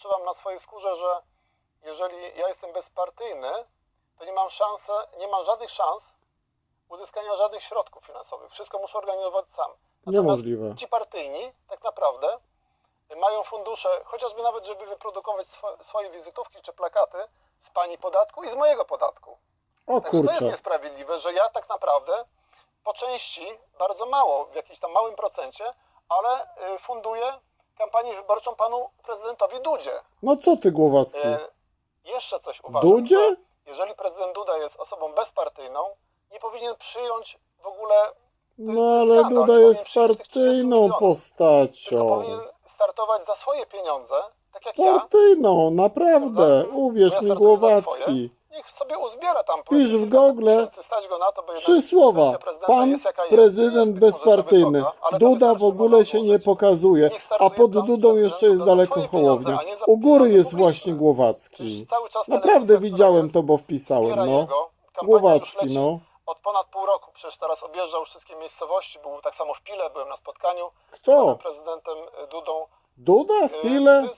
odczuwam na swojej skórze, że jeżeli ja jestem bezpartyjny, to nie mam szansy, nie mam żadnych szans uzyskania żadnych środków finansowych. Wszystko muszę organizować sam. Natomiast Niemożliwe. Ci partyjni tak naprawdę mają fundusze, chociażby nawet, żeby wyprodukować swo- swoje wizytówki czy plakaty z pani podatku i z mojego podatku. O Także to jest kurczę. niesprawiedliwe, że ja tak naprawdę po części, bardzo mało, w jakimś tam małym procencie, ale y, funduję kampanię wyborczą panu prezydentowi Dudzie. No co ty, Głowacki? E, jeszcze coś uważam. Dudzie? że Jeżeli prezydent Duda jest osobą bezpartyjną, nie powinien przyjąć w ogóle, No ale skandal, Duda jest powinien przyjąć tych 30 partyjną postacią. powinien startować za swoje pieniądze, tak jak ja. Partyjną, naprawdę. Uwierz ja mi, Głowacki. Niech sobie uzbiera tam. Wpisz w Google Trzy słowa. Pan prezydent bezpartyjny. Duda w ogóle się nie pokazuje. A pod Dudą jeszcze jest daleko Hołownia. U góry jest właśnie Głowacki. Naprawdę widziałem to, bo wpisałem, no. Głowacki, no. Od ponad pół roku przecież teraz objeżdżał wszystkie miejscowości, był tak samo w Pile, byłem na spotkaniu z Kto? panem prezydentem y, Dudą. Duda Y, w Pile?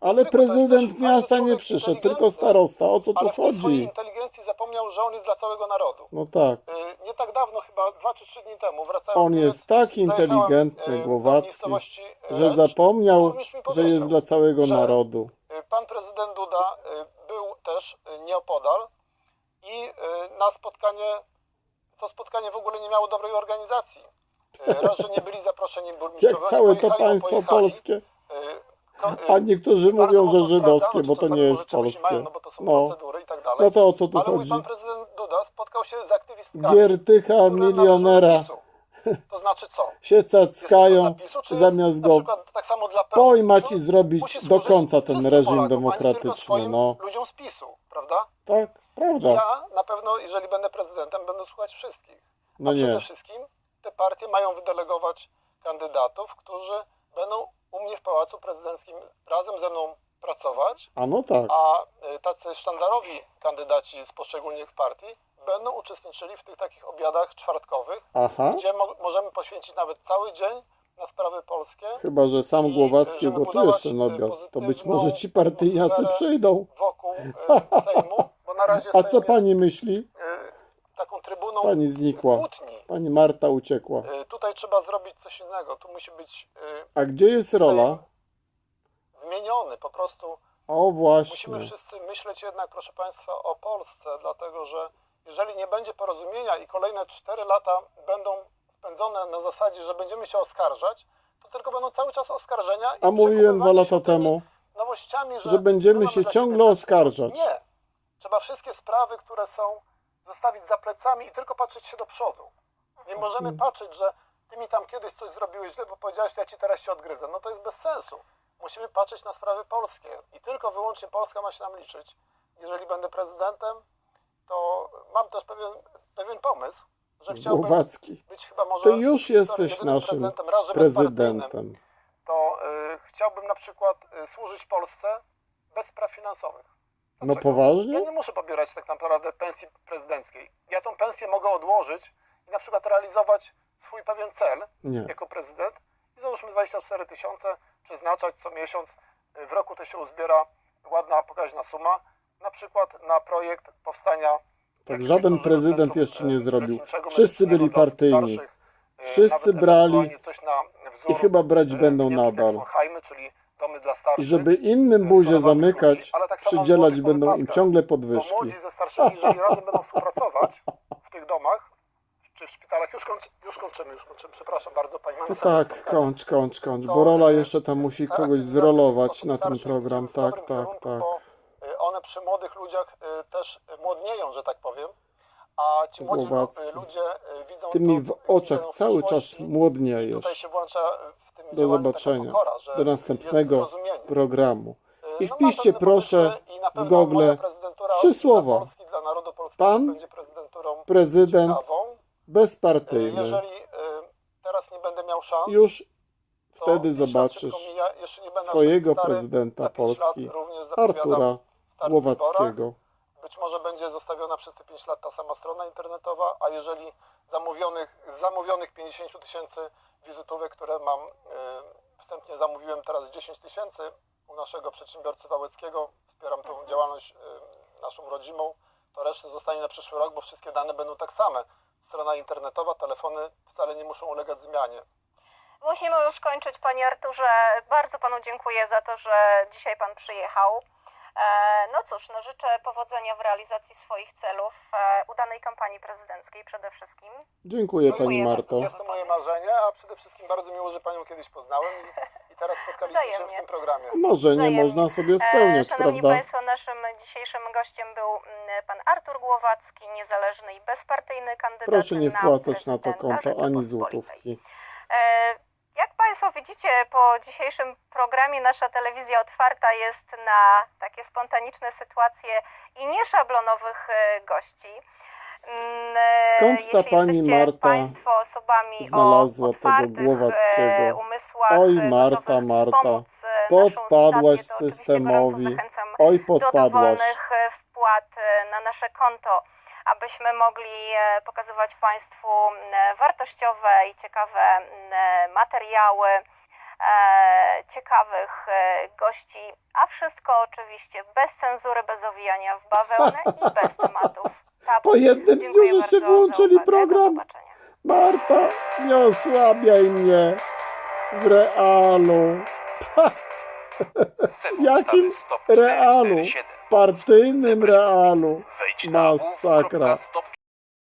Ale prezydent miasta nie przyszedł, tylko starosta. O co tu Ale w swojej chodzi? inteligencji zapomniał, że on jest dla całego narodu. No tak. Y, Nie tak dawno, chyba dwa czy trzy dni temu, wracając On jest tak inteligentny, y, Głowacki, y, że zapomniał, że jest dla całego narodu. Pan prezydent Duda y, był też y, nieopodal i y, na spotkanie, to spotkanie w ogóle nie miało dobrej organizacji. Y, Raz, że nie byli zaproszeni burmistrzowie. Jak oni całe to pojechali, państwo polskie. Y, A niektórzy bardzo mówią, że żydowskie, bo to nie jest polskie. No bo to są No. procedury i tak dalej. No to o co tu Ale mój chodzi? pan prezydent Duda spotkał się z aktywistkami. Giertycha które należą do milionera PiSu. To znaczy co? się cackają, zamiast go tak pojmać i zrobić do końca ten reżim demokratyczny. No ludziom z PiSu, prawda? tak, prawda. ja na pewno, jeżeli będę prezydentem, będę słuchać wszystkich. No a przede nie. wszystkim te partie mają wydelegować kandydatów, którzy będą u mnie w Pałacu Prezydenckim razem ze mną pracować, A no tak. a y, tacy sztandarowi kandydaci z poszczególnych partii będą uczestniczyli w tych takich obiadach czwartkowych, Aha. gdzie mo- możemy poświęcić nawet cały dzień na sprawy polskie Chyba, że sam I, Głowacki żeby gotuje budować, jeszcze na y, obiad. To być może ci partyjniacy przyjdą. wokół y, Sejmu, bo na razie A Sejm co jest pani myśli? Trybuną Pani znikła. kłótni. Pani Marta uciekła. Y, Tutaj trzeba zrobić coś innego. Tu musi być y, A gdzie jest rola? Zmieniony. Po prostu O właśnie. musimy wszyscy myśleć jednak, proszę Państwa, o Polsce, dlatego że jeżeli nie będzie porozumienia i kolejne 4 lata będą spędzone na zasadzie, że będziemy się oskarżać, to tylko będą cały czas oskarżenia. i A mówiłem dwa lata temu, Nowościami, że, że będziemy się ciągle oskarżać. Nie. Trzeba wszystkie sprawy, które są, zostawić za plecami i tylko patrzeć się do przodu. Nie możemy Mhm. patrzeć, że ty mi tam kiedyś coś zrobiłeś źle, bo powiedziałeś, ja ci teraz się odgryzę. No to jest bez sensu. Musimy patrzeć na sprawy polskie i tylko wyłącznie Polska ma się nam liczyć. Jeżeli będę prezydentem, to mam też pewien, pewien pomysł, że chciałbym Głowacki. być chyba może Ty już jesteś naszym prezydentem, prezydentem. to y, chciałbym na przykład y, służyć Polsce bez spraw finansowych. No Dlaczego? Ja poważnie? nie muszę pobierać tak naprawdę pensji prezydenckiej. Ja tą pensję mogę odłożyć i na przykład realizować swój pewien cel Nie. jako prezydent i załóżmy 24 tysiące przeznaczać co miesiąc. Y, W roku to się uzbiera ładna, pokaźna suma. Na przykład na projekt powstania Tak żaden prezydent jeszcze nie zrobił. Wszyscy byli partyjni. starszych. Y, Wszyscy brali ewentualnie coś na wzór, I chyba brać y, będą nadal. Czyli dla I starszych. żeby innym buzię zamykać, Ale tak przydzielać będą im ciągle podwyżki. młodzi ze starszymi, jeżeli razem będą współpracować w tych domach, czy w szpitalach, już, kończy, już kończymy, już kończymy, przepraszam bardzo, pani No Manisa. tak, kończ, kończ, kończ, bo rola jeszcze tam musi Tak, kogoś zrolować na ten program. Tak, tak, tak. Y, one przy młodych ludziach też młodnieją, że tak powiem, a ci młodzi y, ludzie widzą Ty mi to, w oczach cały czas przyszłości. Tutaj młodniejesz. się włącza Do zobaczenia. Do następnego programu. Y, I no, wpiszcie proszę pewno Google trzy słowa. Pan, Prezydent. Y, bezpartyjny. Jeżeli y, teraz nie będę miał szans, Już wtedy zobaczysz swojego prezydenta Polski, Artura w. Głowackiego. Być może będzie zostawiona przez te 5 lat ta sama strona internetowa, a jeżeli zamówionych, z zamówionych 50 tysięcy wizytówek, które mam, y, wstępnie zamówiłem teraz 10 tysięcy u naszego przedsiębiorcy Wałęckiego, wspieram tą działalność y, naszą rodzimą, to reszta zostanie na przyszły rok, bo wszystkie dane będą tak same. Strona internetowa, telefony wcale nie muszą ulegać zmianie. Musimy już kończyć, Panie Arturze. Bardzo Panu dziękuję za to, że dzisiaj Pan przyjechał. E, No cóż, no życzę powodzenia w realizacji swoich celów, e, udanej kampanii prezydenckiej przede wszystkim. Dziękuję Pani Marto. Jest to moje marzenie, a przede wszystkim bardzo miło, że Panią kiedyś poznałem i, i teraz spotkaliśmy się w tym programie. Marzenie Wzajemnie. można sobie E, spełniać, Szanowni prawda? Państwo, naszym dzisiejszym gościem był mm, Pan Artur Głowacki, niezależny i bezpartyjny kandydat Proszę nie na wpłacać na to prezydenta konto ani złotówki. Jak Państwo widzicie, po dzisiejszym programie nasza telewizja otwarta jest na takie spontaniczne sytuacje i nieszablonowych e, gości. Mm, e, Skąd ta jeśli pani Marta Państwo osobami znalazła tego Głowackiego? e, umysłach, Oj, Marta, Marta, podpadłaś systemowi. Oj, do podpadłaś. e, wpłat na nasze konto, abyśmy mogli e, pokazywać Państwu wartościowe i ciekawe materiały, e, ciekawych e, gości, a wszystko oczywiście bez cenzury, bez owijania w bawełnę i bez tematów. tabu. Po jednym dniu, żeście. Do program. Marta, nie osłabiaj mnie w realu. Jakým realu? partijným realu. Masakra.